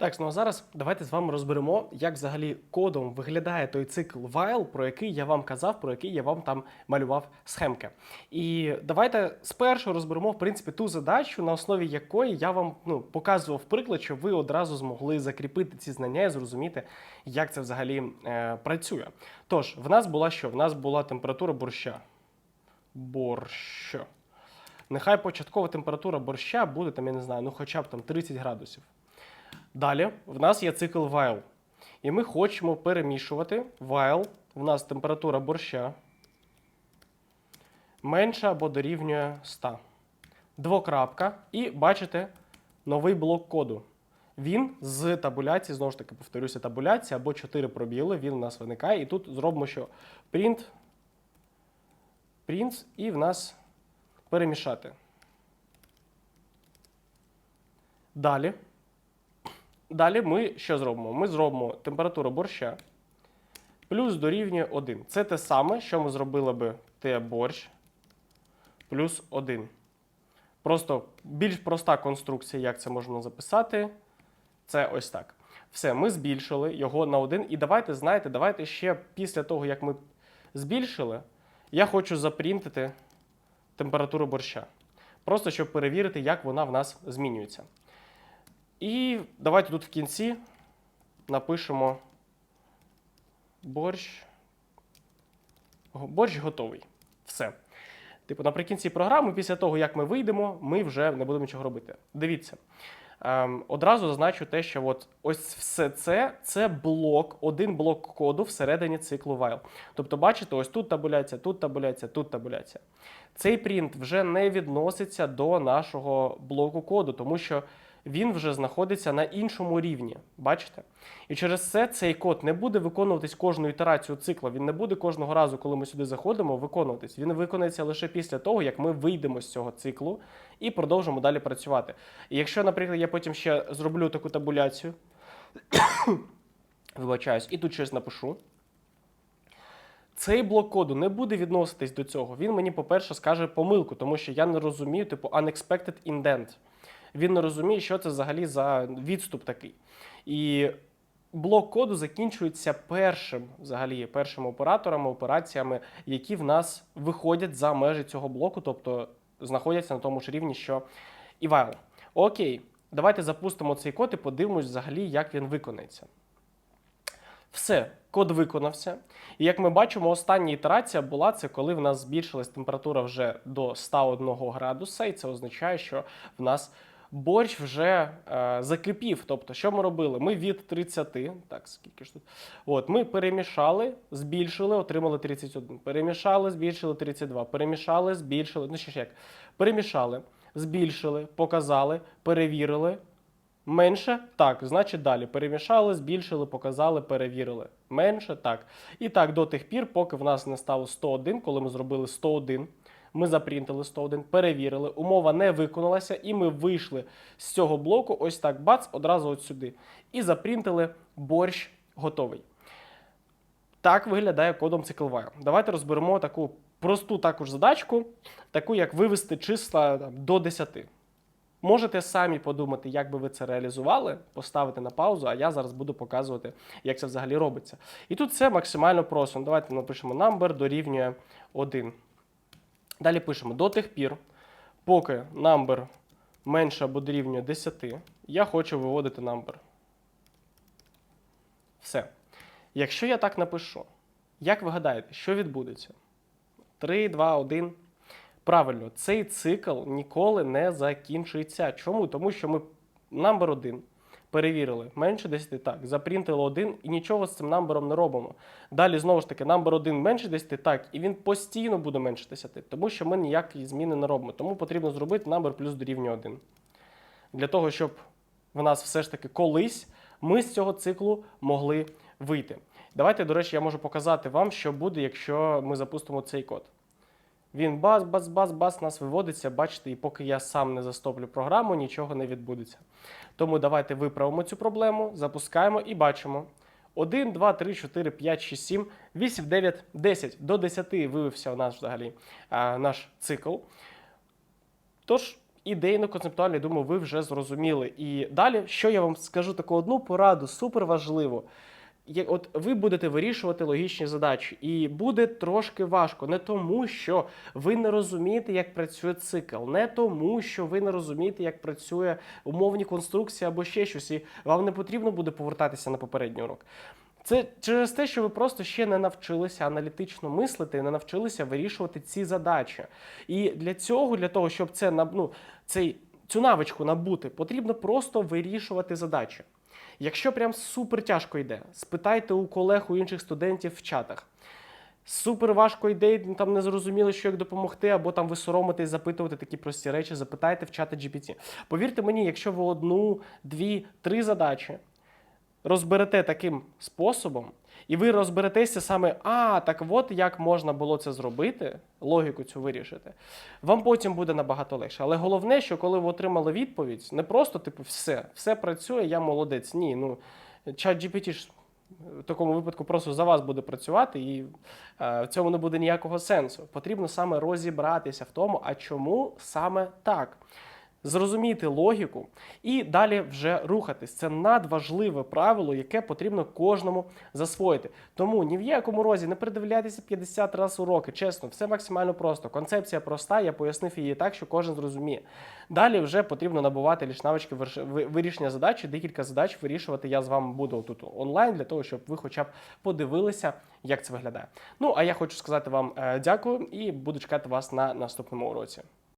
Так, ну а зараз давайте з вами розберемо, як взагалі кодом виглядає той цикл while, про який я вам казав, про який я вам там малював схемки. І давайте спершу розберемо, в принципі, ту задачу, на основі якої я вам ну, показував приклад, щоб ви одразу змогли закріпити ці знання і зрозуміти, як це взагалі е, працює. Тож, в нас була що? В нас була температура борща. Борщ. Нехай початкова температура борща буде, там, я не знаю, ну хоча б там 30 градусів. Далі в нас є цикл while. І ми хочемо перемішувати while. В нас температура борща менша або дорівнює 100. Двокрапка. І бачите новий блок коду. Він з табуляції, знову ж таки, повторюся, табуляція або 4 пробіли, він у нас виникає. І тут зробимо, що print, print, і в нас перемішати. Далі. Далі ми що зробимо? Ми зробимо температуру борща плюс дорівнює 1. Це те саме, що ми зробили би Т борщ плюс 1. Просто більш проста конструкція, як це можна записати. Це ось так. Все, ми збільшили його на 1. І давайте, знаєте, давайте ще після того, як ми збільшили, я хочу запринтити температуру борща. Просто щоб перевірити, як вона в нас змінюється. І давайте тут в кінці напишемо борщ. Борщ готовий. Все. Типу, наприкінці програми, після того, як ми вийдемо, ми вже не будемо нічого робити. Дивіться. Ем, одразу зазначу те, що от ось все це це блок, один блок коду всередині циклу while. Тобто, бачите, ось тут табуляція, тут табуляція, тут табуляція. Цей принт вже не відноситься до нашого блоку коду, тому що він вже знаходиться на іншому рівні. Бачите? І через це цей код не буде виконуватись кожну ітерацію цикла. Він не буде кожного разу, коли ми сюди заходимо, виконуватись. Він виконається лише після того, як ми вийдемо з цього циклу і продовжимо далі працювати. І якщо, наприклад, я потім ще зроблю таку табуляцію, вибачаюсь, і тут щось напишу. Цей блок коду не буде відноситись до цього. Він мені, по-перше, скаже помилку, тому що я не розумію, типу, unexpected indent. Він не розуміє, що це взагалі за відступ такий. І блок коду закінчується першим, взагалі, першими операторами, операціями, які в нас виходять за межі цього блоку, тобто знаходяться на тому ж рівні, що і while. Окей, давайте запустимо цей код і подивимось взагалі, як він виконається. Все, код виконався. І як ми бачимо, остання ітерація була це, коли в нас збільшилась температура вже до 101 градуса, і це означає, що в нас борщ вже е, закипів. Тобто, що ми робили? Ми від 30, так, скільки ж тут? От, ми перемішали, збільшили, отримали 31. Перемішали, збільшили 32. Перемішали, збільшили. Ну, ще ж як? Перемішали, збільшили, показали, перевірили. Менше так, значить далі. Перемішали, збільшили, показали, перевірили. Менше так. І так до тих пір, поки в нас не стало 101, коли ми зробили 101, ми запринтили 101, перевірили, умова не виконалася, і ми вийшли з цього блоку, ось так, бац, одразу от сюди. І запринтили борщ готовий. Так виглядає кодом CycleWire. Давайте розберемо таку просту також задачку, таку як вивести числа там, до 10. Можете самі подумати, як би ви це реалізували, поставити на паузу, а я зараз буду показувати, як це взагалі робиться. І тут все максимально просто. Давайте напишемо number дорівнює 1. Далі пишемо до тих пір, поки number менше або дорівнює 10, я хочу виводити number. Все. Якщо я так напишу, як ви гадаєте, що відбудеться? 3, 2, 1. Правильно, цей цикл ніколи не закінчується. Чому? Тому що ми number 1 перевірили менше 10, так, запринтили 1 і нічого з цим намбером не робимо. Далі знову ж таки, number 1 менше 10, так, і він постійно буде менше 10, тому що ми ніякі зміни не робимо. Тому потрібно зробити number плюс дорівнює 1. Для того, щоб в нас все ж таки колись ми з цього циклу могли вийти. Давайте, до речі, я можу показати вам, що буде, якщо ми запустимо цей код. Він бас, бас, бас, бас нас виводиться, бачите, і поки я сам не застоплю програму, нічого не відбудеться. Тому давайте виправимо цю проблему, запускаємо і бачимо. 1, 2, 3, 4, 5, 6, 7, 8, 9, 10. До 10 виявився у нас взагалі а, наш цикл. Тож, ідейно концептуально, думаю, ви вже зрозуміли. І далі, що я вам скажу таку одну пораду, супер важливо. От ви будете вирішувати логічні задачі, і буде трошки важко. Не тому, що ви не розумієте, як працює цикл, не тому, що ви не розумієте, як працює умовні конструкції або ще щось, і вам не потрібно буде повертатися на попередній урок. Це через те, що ви просто ще не навчилися аналітично мислити, не навчилися вирішувати ці задачі. І для цього, для того, щоб це ну, цей, цю навичку набути, потрібно просто вирішувати задачі. Якщо прям супер тяжко йде, спитайте у колег, у інших студентів в чатах. Супер важко йде, там не зрозуміли, що як допомогти, або там ви соромитесь запитувати такі прості речі, запитайте в чати GPT. Повірте мені, якщо ви одну, дві, три задачі розберете таким способом, і ви розберетеся саме, а так от як можна було це зробити, логіку цю вирішити, вам потім буде набагато легше. Але головне, що коли ви отримали відповідь, не просто типу все, все працює, я молодець. Ні, ну чат GPT ж в такому випадку просто за вас буде працювати, і е, в цьому не буде ніякого сенсу. Потрібно саме розібратися в тому, а чому саме так. Зрозуміти логіку і далі вже рухатись. Це надважливе правило, яке потрібно кожному засвоїти. Тому ні в якому розі не придивляйтеся 50 разів уроки. Чесно, все максимально просто. Концепція проста, я пояснив її так, що кожен зрозуміє. Далі вже потрібно набувати лише навички вирішення задачі. Декілька задач вирішувати я з вами буду тут онлайн, для того, щоб ви хоча б подивилися, як це виглядає. Ну а я хочу сказати вам е, дякую і буду чекати вас на наступному уроці.